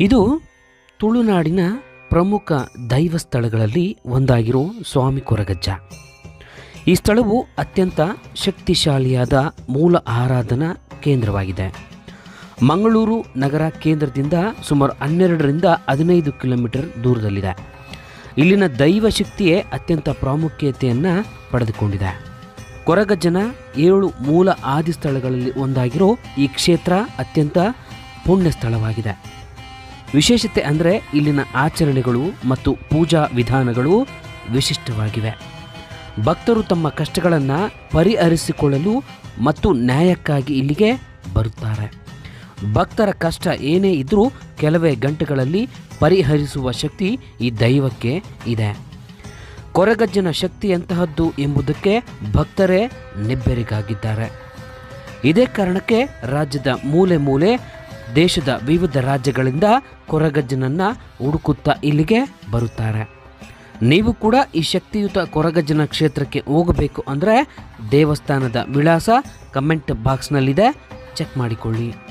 ಇದು ತುಳುನಾಡಿನ ಪ್ರಮುಖ ದೈವ ಸ್ಥಳಗಳಲ್ಲಿ ಒಂದಾಗಿರೋ ಸ್ವಾಮಿ ಕೊರಗಜ್ಜ. ಈ ಸ್ಥಳವು ಅತ್ಯಂತ ಶಕ್ತಿಶಾಲಿಯಾದ ಮೂಲ ಆರಾಧನಾ ಕೇಂದ್ರವಾಗಿದೆ. ಮಂಗಳೂರು ನಗರ ಕೇಂದ್ರದಿಂದ ಸುಮಾರು ಹನ್ನೆರಡರಿಂದ ಹದಿನೈದು ಕಿಲೋಮೀಟರ್ ದೂರದಲ್ಲಿದೆ. ಇಲ್ಲಿನ ದೈವ ಶಕ್ತಿಯೇ ಅತ್ಯಂತ ಪ್ರಾಮುಖ್ಯತೆಯನ್ನು ಪಡೆದುಕೊಂಡಿದೆ. ಕೊರಗಜ್ಜನ ಏಳು ಮೂಲ ಆದಿ ಸ್ಥಳಗಳಲ್ಲಿ ಒಂದಾಗಿರೋ ಈ ಕ್ಷೇತ್ರ ಅತ್ಯಂತ ಪುಣ್ಯ ಸ್ಥಳವಾಗಿದೆ ವಿಶೇಷತೆ ಅಂದರೆ ಇಲ್ಲಿನ ಆಚರಣೆಗಳು ಮತ್ತು ಪೂಜಾ ವಿಧಾನಗಳು ವಿಶಿಷ್ಟವಾಗಿವೆ. ಭಕ್ತರು ತಮ್ಮ ಕಷ್ಟಗಳನ್ನು ಪರಿಹರಿಸಿಕೊಳ್ಳಲು ಮತ್ತು ನ್ಯಾಯಕ್ಕಾಗಿ ಇಲ್ಲಿಗೆ ಬರುತ್ತಾರೆ. ಭಕ್ತರ ಕಷ್ಟ ಏನೇ ಇದ್ದರೂ ಕೆಲವೇ ಗಂಟೆಗಳಲ್ಲಿ ಪರಿಹರಿಸುವ ಶಕ್ತಿ ಈ ದೈವಕ್ಕೆ ಇದೆ. ಕೊರಗಜ್ಜನ ಶಕ್ತಿ ಎಂತಹದ್ದು ಎಂಬುದಕ್ಕೆ ಭಕ್ತರೇ ನಿಬ್ಬೆರಗಾಗಿದ್ದಾರೆ. ಇದೇ ಕಾರಣಕ್ಕೆ ರಾಜ್ಯದ ಮೂಲೆ ಮೂಲೆ ದೇಶದ ವಿವಿಧ ರಾಜ್ಯಗಳಿಂದ ಕೊರಗಜ್ಜನನ್ನ ಹುಡುಕುತ್ತಾ ಇಲ್ಲಿಗೆ ಬರುತ್ತಾರೆ. ನೀವು ಕೂಡ ಈ ಶಕ್ತಿಯುತ ಕೊರಗಜ್ಜನ ಕ್ಷೇತ್ರಕ್ಕೆ ಹೋಗಬೇಕು ಅಂದರೆ ದೇವಸ್ಥಾನದ ವಿಳಾಸ ಕಮೆಂಟ್ ಬಾಕ್ಸ್ನಲ್ಲಿದೆ. ಚೆಕ್ ಮಾಡಿಕೊಳ್ಳಿ.